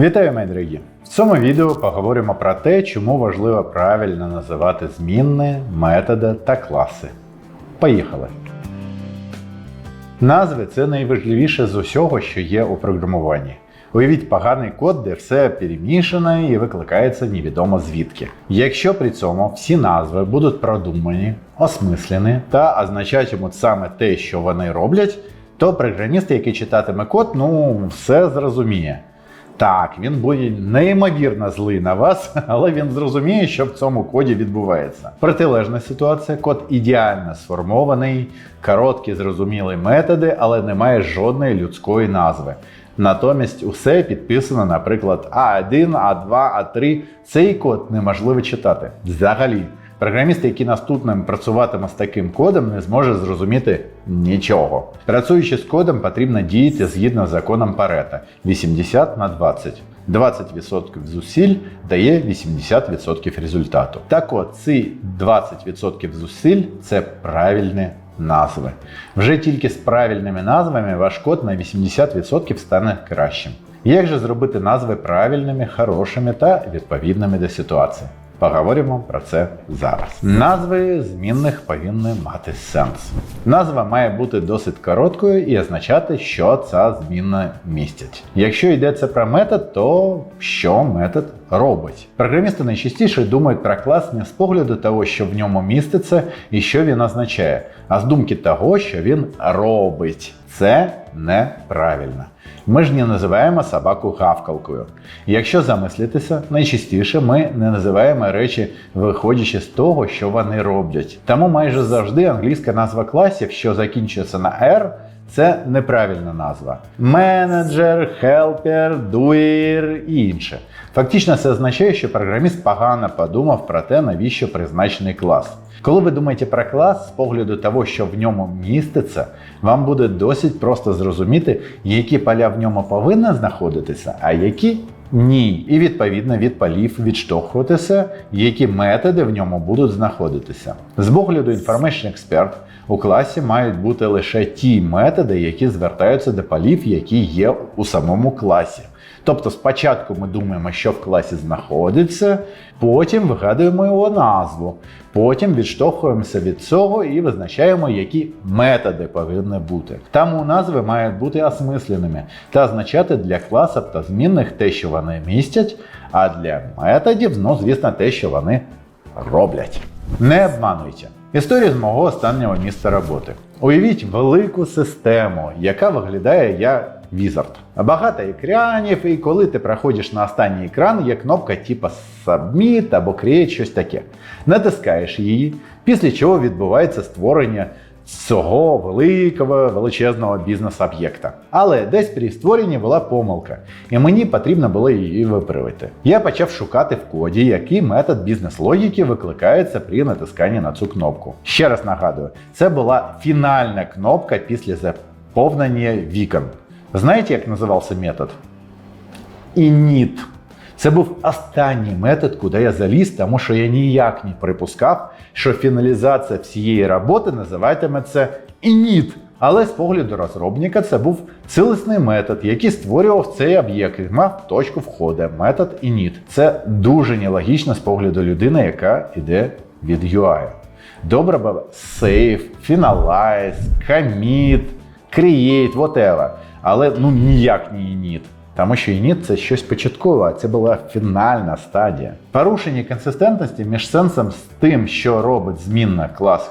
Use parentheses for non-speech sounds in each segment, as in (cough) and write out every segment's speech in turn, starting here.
Вітаю, мої дорогі! В цьому відео поговоримо про те, чому важливо правильно називати змінни, методи та класи. Поїхали! Назви це найважливіше з усього, що є у програмуванні. Уявіть поганий код, де все перемішане і викликається невідомо звідки. Якщо при цьому всі назви будуть продумані, осмислені та означатимуть саме те, що вони роблять, то програміст, який читатиме код, ну все зрозуміє. Так, він буде неймовірно злий на вас, (laughs) але він зрозуміє, що в цьому коді відбувається. Протилежна ситуація, код ідеально сформований, короткі зрозумілі методи, але немає жодної людської назви. Натомість усе підписано, наприклад, А1, А2, А3. Цей код неможливо читати. Взагалі. Програміст, який наступним працюватиме з таким кодом, не зможе зрозуміти нічого. Працюючи з кодом, потрібно діяти згідно з законом Парета 80 на 20. 20% зусиль дає 80% результату. Так от, ці 20% зусиль це правильні назви. Вже тільки з правильними назвами ваш код на 80% стане кращим. Як же зробити назви правильними, хорошими та відповідними до ситуації? Поговоримо про це зараз. Назви змінних повинні мати сенс. Назва має бути досить короткою і означати, що ця змінна містить. Якщо йдеться про метод, то що метод робить? Програмісти найчастіше думають про клас не з погляду того, що в ньому міститься і що він означає, а з думки того, що він робить. Це неправильно. Ми ж не називаємо собаку гавкалкою. Якщо замислитися, найчастіше ми не називаємо речі, виходячи з того, що вони роблять. Тому майже завжди англійська назва класів, що закінчується на R, це неправильна назва. Менеджер, хелпер, дуєр і інше. Фактично, це означає, що програміст погано подумав про те, навіщо призначений клас. Коли ви думаєте про клас з погляду того, що в ньому міститься, вам буде досить просто зрозуміти, які поля в ньому повинні знаходитися, а які ні. І відповідно від полів відштовхуватися, які методи в ньому будуть знаходитися. З погляду Information Expert у класі мають бути лише ті методи, які звертаються до полів, які є у самому класі. Тобто спочатку ми думаємо, що в класі знаходиться, потім вигадуємо його назву, потім відштовхуємося від цього і визначаємо, які методи повинні бути. Тому назви мають бути осмисленими та означати для класів та змінних те, що вони містять, а для методів, ну, звісно, те, що вони роблять. Не обмануйте. Історія з мого останнього місця роботи. Уявіть велику систему, яка виглядає як Wizard. Багато екранів, і коли ти проходиш на останній екран, є кнопка типу Submit або Create щось таке. Натискаєш її, після чого відбувається створення цього великого величезного бізнес-об'єкта. Але десь при створенні була помилка, і мені потрібно було її виправити. Я почав шукати в коді, який метод бізнес-логіки викликається при натисканні на цю кнопку. Ще раз нагадую, це була фінальна кнопка після заповнення вікон. Знаєте, як називався метод? Init. Це був останній метод, куди я заліз, тому що я ніяк не припускав, що фіналізація всієї роботи називатиметься init. Але з погляду розробника це був цілісний метод, який створював цей об'єкт і мав точку входу, метод init. Це дуже нелогічно з погляду людини, яка йде від UI. Добре було save, finalize, commit, create, whatever. Але ну ніяк не init. Тому що init – це щось початкове, а це була фінальна стадія. Порушення консистентності між сенсом з тим, що робить змінна клас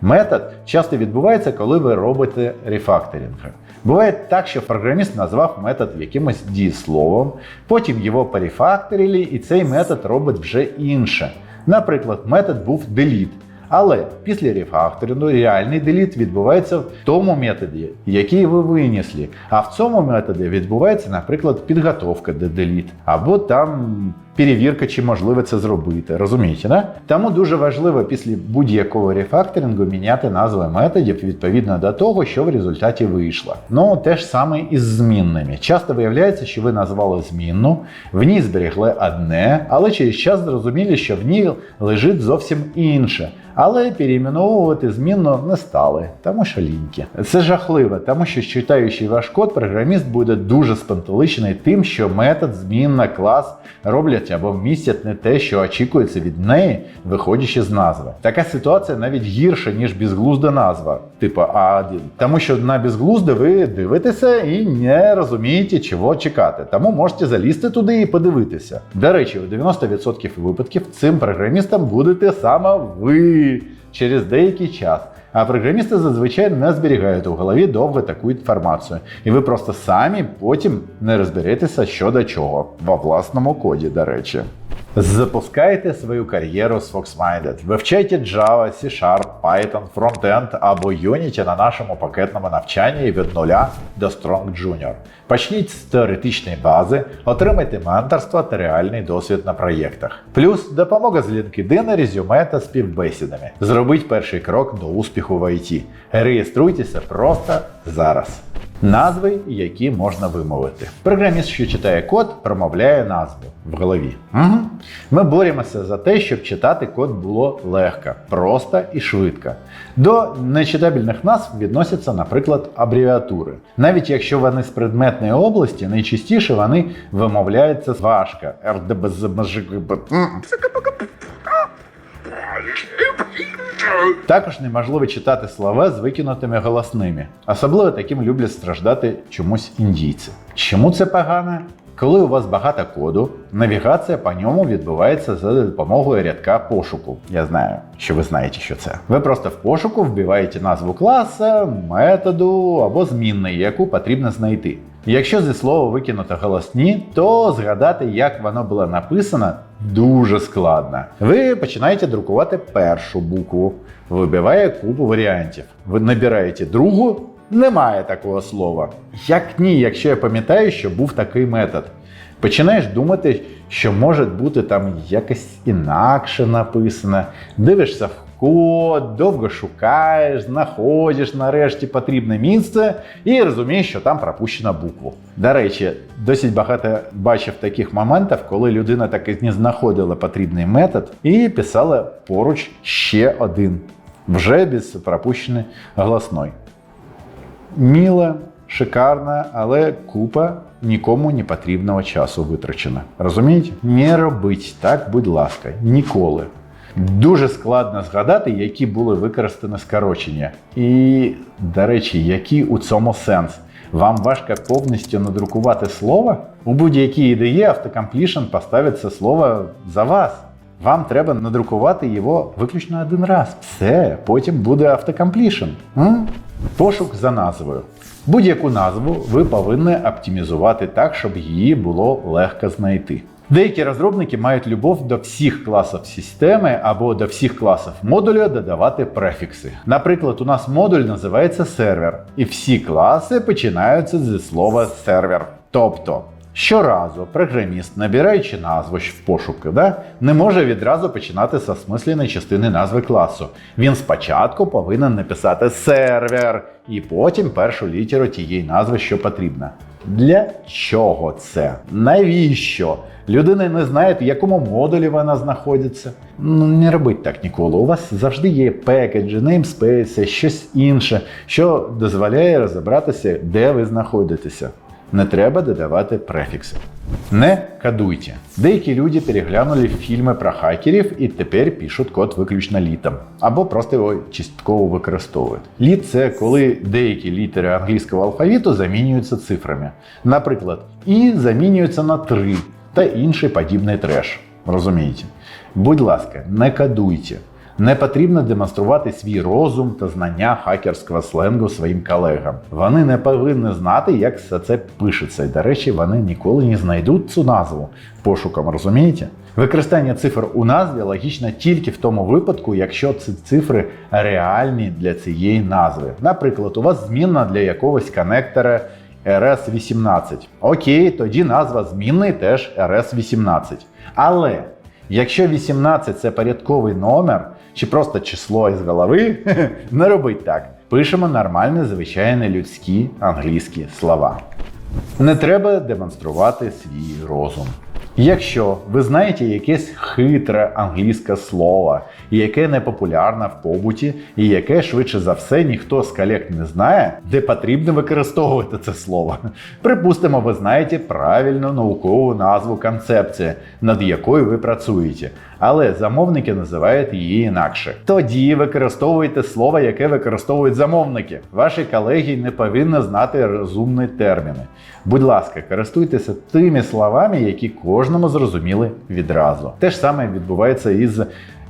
метод, часто відбувається, коли ви робите рефакторинг. Буває так, що програміст назвав метод якимось дієсловом, потім його перефакторили, і цей метод робить вже інше. Наприклад, метод був delete. Але після рефакторингу реальний деліт відбувається в тому методі, який ви винесли. А в цьому методі відбувається, наприклад, підготовка до деліт, або там перевірка, чи можливо це зробити. Розумієте, да? Тому дуже важливо після будь-якого рефакторингу міняти назви методів відповідно до того, що в результаті вийшло. Ну, те ж саме і з змінними. Часто виявляється, що ви назвали змінну, в ній зберегли одне, але через час зрозуміли, що в ній лежить зовсім інше. Але перейменовувати змінно не стали, тому що ліньки. Це жахливо, тому що читаючи ваш код, програміст буде дуже спантеличений тим, що метод, змінна, клас роблять або містять не те, що очікується від неї, виходячи з назви. Така ситуація навіть гірша, ніж безглузда назва, типу А1. Тому що на безглузде ви дивитеся і не розумієте, чого чекати. Тому можете залізти туди і подивитися. До речі, у 90% випадків цим програмістом будете саме ви через деякий час. А програмісти зазвичай не зберігають у голові довго таку інформацію, і ви просто самі потім не розберетеся що до чого во власному коді, до речі. Запускайте свою кар'єру з FoxMinded. Вивчайте Java, C-Sharp, Python, Frontend або Unity на нашому пакетному навчанні від нуля до Strong Junior. Почніть з теоретичної бази, отримайте менторство та реальний досвід на проєктах. Плюс допомога з LinkedIn, резюме та співбесідами. Зробіть перший крок до успіху в IT. Реєструйтеся просто зараз. Назви, які можна вимовити. Програміст, що читає код, промовляє назву в голові. Угу. Ми боремося за те, щоб читати код було легко, просто і швидко. До нечитабельних назв відносяться, наприклад, абревіатури. Навіть якщо вони з предметної області, найчастіше вони вимовляються важко. РДБЗМЖГБ. Також неможливо читати слова з викинутими голосними. Особливо таким люблять страждати чомусь індійці. Чому це погано? Коли у вас багато коду, навігація по ньому відбувається за допомогою рядка пошуку. Я знаю, що ви знаєте, що це. Ви просто в пошуку вбиваєте назву класа, методу або змінної, яку потрібно знайти. Якщо зі слова викинуто голосні, то згадати, як воно було написано, дуже складно. Ви починаєте друкувати першу букву, вибиває купу варіантів. Ви набираєте другу, немає такого слова. Як ні, якщо я пам'ятаю, що був такий метод. Починаєш думати, що може бути там якось інакше написано, дивишся в код, довго шукаєш, знаходиш нарешті потрібне місце і розумієш, що там пропущена букву. До речі, досить багато бачив таких моментів, коли людина таки не знаходила потрібний метод і писала поруч ще один, вже без пропущеної голосної. Міло, шикарно, але купа нікому не потрібного часу витрачена. Розумієте? Не робіть так, будь ласка, ніколи. Дуже складно згадати, які були використані скорочення. І, до речі, який у цьому сенс? Вам важко повністю надрукувати слово? У будь-якій ідеї автокомплішн поставить це слово за вас. Вам треба надрукувати його виключно один раз. Все, потім буде автокомплішн. Пошук за назвою. Будь-яку назву ви повинні оптимізувати так, щоб її було легко знайти. Деякі розробники мають любов до всіх класів системи або до всіх класів модуля додавати префікси. Наприклад, у нас модуль називається сервер, і всі класи починаються зі слова сервер. Тобто, щоразу програміст, набираючи назву в пошуку, да, не може відразу починати з осмисленої частини назви класу. Він спочатку повинен написати сервер і потім першу літеру тієї назви, що потрібна. Для чого це? Навіщо? Людина не знає, в якому модулі вона знаходиться. Ну не робіть так ніколи. У вас завжди є пекеджі, неймспейси, щось інше, що дозволяє розібратися, де ви знаходитеся. Не треба додавати префікси. Не кодуйте. Деякі люди переглянули фільми про хакерів і тепер пишуть код виключно літом, або просто його частково використовують. Літ це коли деякі літери англійського алфавіту замінюються цифрами. Наприклад, і замінюються на 3 та інший подібний треш. Розумієте? Будь ласка, не кодуйте. Не потрібно демонструвати свій розум та знання хакерського сленгу своїм колегам. Вони не повинні знати, як все це пишеться. До речі, вони ніколи не знайдуть цю назву пошуком, розумієте? Використання цифр у назві логічно тільки в тому випадку, якщо ці цифри реальні для цієї назви. Наприклад, у вас змінна для якогось коннектора RS18. Окей, тоді назва змінної теж RS18. Але якщо 18 це порядковий номер чи просто число із голови, (laughs) не робить так. Пишемо нормальні, звичайні людські англійські слова. Не треба демонструвати свій розум. Якщо ви знаєте якесь хитре англійське слово, яке не популярне в побуті, і яке швидше за все ніхто з колег не знає, де потрібно використовувати це слово. Припустимо, ви знаєте правильну наукову назву концепції, над якою ви працюєте, але замовники називають її інакше. Тоді використовуйте слово, яке використовують замовники. Ваші колеги не повинні знати розумні терміни. Будь ласка, користуйтеся тими словами, які кожному зрозуміли відразу. Те ж саме відбувається із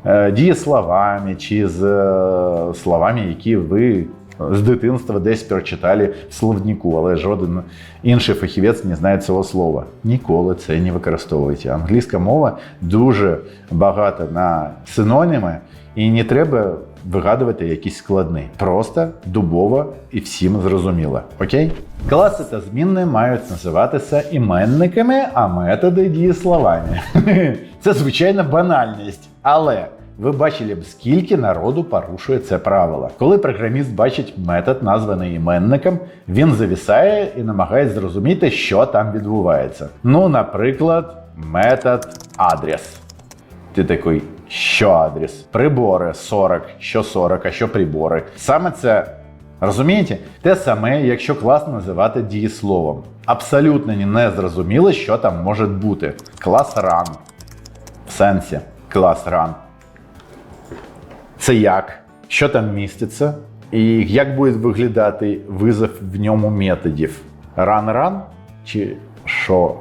е, дієсловами чи з е, словами, які ви з дитинства десь прочитали в словнику, але жоден інший фахівець не знає цього слова. Ніколи це не використовуйте. Англійська мова дуже багата на синоніми, і не треба вигадувати якісь складні. Просто дубово і всім зрозуміло. Окей? Класи та змінни мають називатися іменниками, а методи дієсловами. (laughs) Це звичайна банальність, але. Ви бачили б, скільки народу порушує це правило. Коли програміст бачить метод, названий іменником, він завісає і намагається зрозуміти, що там відбувається. Ну, наприклад, метод адрес. Ти такий, що адрес? Прибори 40, що 40, а що прибори. Саме це. Розумієте? Те саме, якщо клас називати дієсловом. Абсолютно не зрозуміло, що там може бути. Клас run. В сенсі, клас run. Це як? Що там міститься? І як буде виглядати визов в ньому методів? Run-run? Чи що?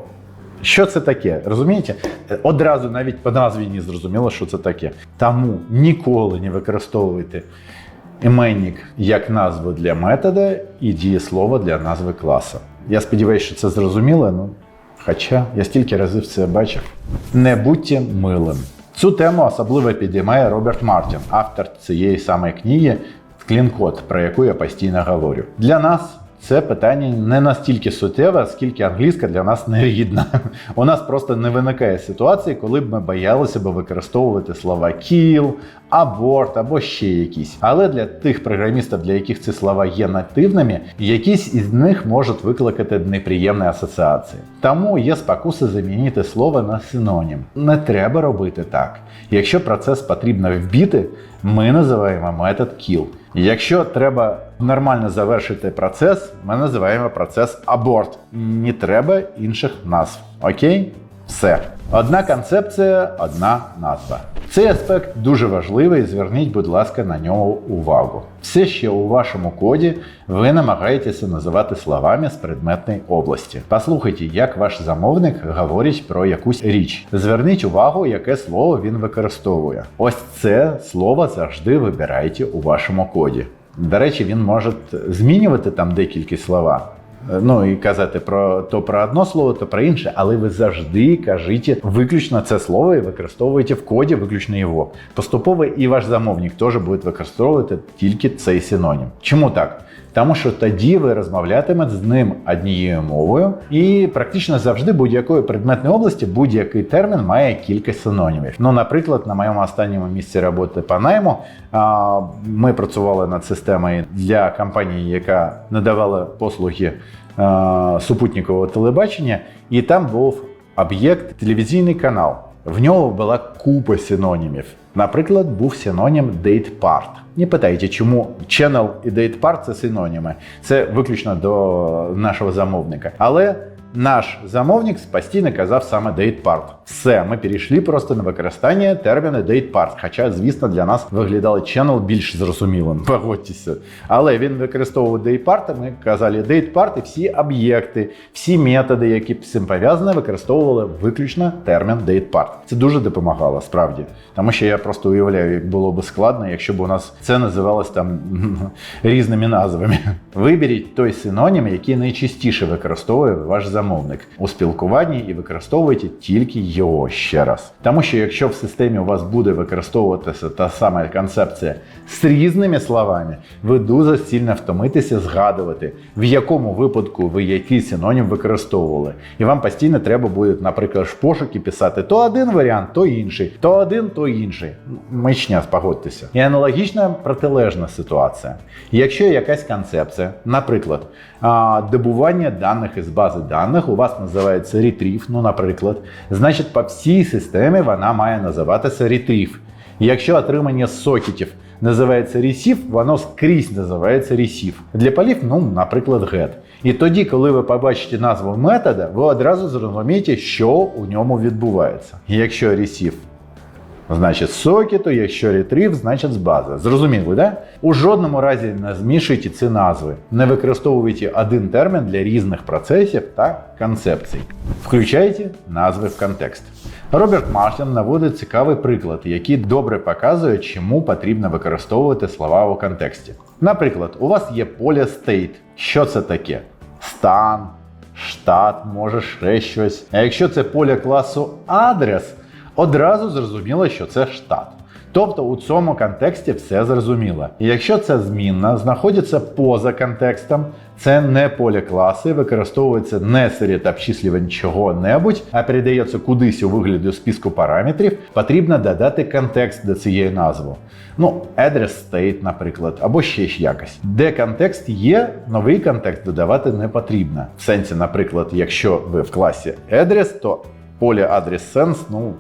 Що це таке? Розумієте? Одразу навіть по назві не зрозуміло, що це таке. Тому ніколи не використовуйте іменник як назву для метода і дієслово для назви класу. Я сподіваюся, що це зрозуміло. Ну, хоча я стільки разів це бачив. Не будьте милим. Цю тему особливо підіймає Роберт Мартін, автор цієї самої книги Клін-код, про яку я постійно говорю. Для нас це питання не настільки суттєве, скільки англійська для нас не рідна. У нас просто не виникає ситуації, коли б ми боялися б використовувати слова kill, аборт або ще якісь. Але для тих програмістів, для яких ці слова є нативними, якісь із них можуть викликати неприємні асоціації. Тому є спокуси замінити слово на синонім. Не треба робити так. Якщо процес потрібно вбити, ми називаємо метод kill. Якщо треба нормально завершити процес, ми називаємо процес аборт. Не треба інших назв. Окей? Все. Одна концепція, одна назва. Цей аспект дуже важливий, зверніть, будь ласка, на нього увагу. Все ще у вашому коді ви намагаєтеся називати словами з предметної області. Послухайте, як ваш замовник говорить про якусь річ. Зверніть увагу, яке слово він використовує. Ось це слово завжди вибирайте у вашому коді. До речі, він може змінювати там декілька слова. Ну і казати про то про одно слово, то про інше, але ви завжди кажіть виключно це слово і використовуєте в коді виключно його. Поступово і ваш замовник теж буде використовувати тільки цей синонім. Чому так? Тому що тоді ви розмовлятимете з ним однією мовою, і практично завжди будь-якої предметної області будь-який термін має кілька синонімів. Ну, наприклад, на моєму останньому місці роботи по найму ми працювали над системою для компанії, яка надавала послуги супутникового телебачення, і там був об'єкт телевізійний канал. В нього була купа синонімів. Наприклад, був синонім date part. Не питайте, чому channel і date part – це синоніми. Це виключно до нашого замовника. Але наш замовник постійно казав саме date part. Все, ми перейшли просто на використання терміну date part. Хоча, звісно, для нас виглядали channel більш зрозумілим. (laughs) Погодьтеся. Але він використовував date part, ми казали date part і всі об'єкти, всі методи, які з цим пов'язані, використовували виключно термін date part. Це дуже допомагало справді. Тому що я просто уявляю, як було б складно, якщо б у нас це називалось там (laughs) різними назвами. Виберіть той синонім, який найчастіше використовує ваш замовник замовник у спілкуванні і використовуйте тільки його ще раз. Тому що якщо в системі у вас буде використовуватися та сама концепція з різними словами, ви дуже сильно втомитеся згадувати, в якому випадку ви який синонім використовували. І вам постійно треба буде, наприклад, в пошуки писати то один варіант, то інший, то один, то інший. Мичня, погодьтеся. І аналогічна протилежна ситуація. Якщо якась концепція, наприклад, добування даних із бази даних у вас називається retrieve, ну, наприклад, значить по всій системі вона має називатися retrieve. Якщо отримання сокетів називається receive, воно скрізь називається receive. Для полів, ну, наприклад, get. І тоді, коли ви побачите назву метода, ви одразу зрозумієте, що у ньому відбувається. Якщо receive Значить, з сокету, якщо retrieve, значить з бази. Зрозуміли, да? У жодному разі не змішуйте ці назви. Не використовуйте один термін для різних процесів та концепцій. Включайте назви в контекст. Роберт Мартін наводить цікавий приклад, який добре показує, чому потрібно використовувати слова у контексті. Наприклад, у вас є поле state. Що це таке? Стан, штат, може ще щось. А якщо це поле класу адрес, одразу зрозуміло, що це штат. Тобто у цьому контексті все зрозуміло. І якщо ця змінна знаходиться поза контекстом, це не поле класи, використовується не серед обчислювань чого-небудь, а передається кудись у вигляді списку параметрів, потрібно додати контекст до цієї назви. Ну, address state, наприклад, або ще ж якось. Де контекст є, новий контекст додавати не потрібно. В сенсі, наприклад, якщо ви в класі address, то поле address sense, ну.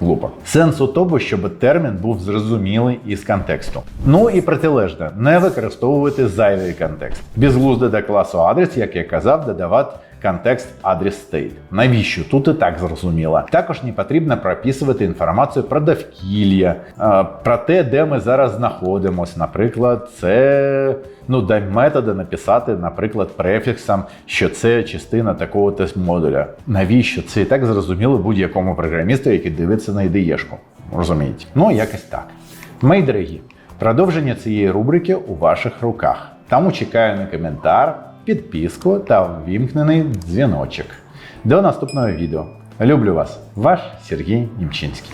Глупо. Сенс у тому, щоб термін був зрозумілий із контексту. Ну і протилежне, не використовувати зайвий контекст. Безглузди до класу адрес, як я казав, додавати контекст адрес state. Навіщо? Тут і так зрозуміло. Також не потрібно прописувати інформацію про довкілля, про те, де ми зараз знаходимося. Наприклад, це ну, до методу написати, наприклад, префіксом, що це частина такого тест модуля. Навіщо? Це і так зрозуміло будь-якому програмісту, який дивиться на ідеєшку. Розумієте? Ну, якось так. Мої дорогі, продовження цієї рубрики у ваших руках. Тому чекаю на коментар, підписку та ввімкнений дзвіночок. До наступного відео. Люблю вас, ваш Сергій Німчинський.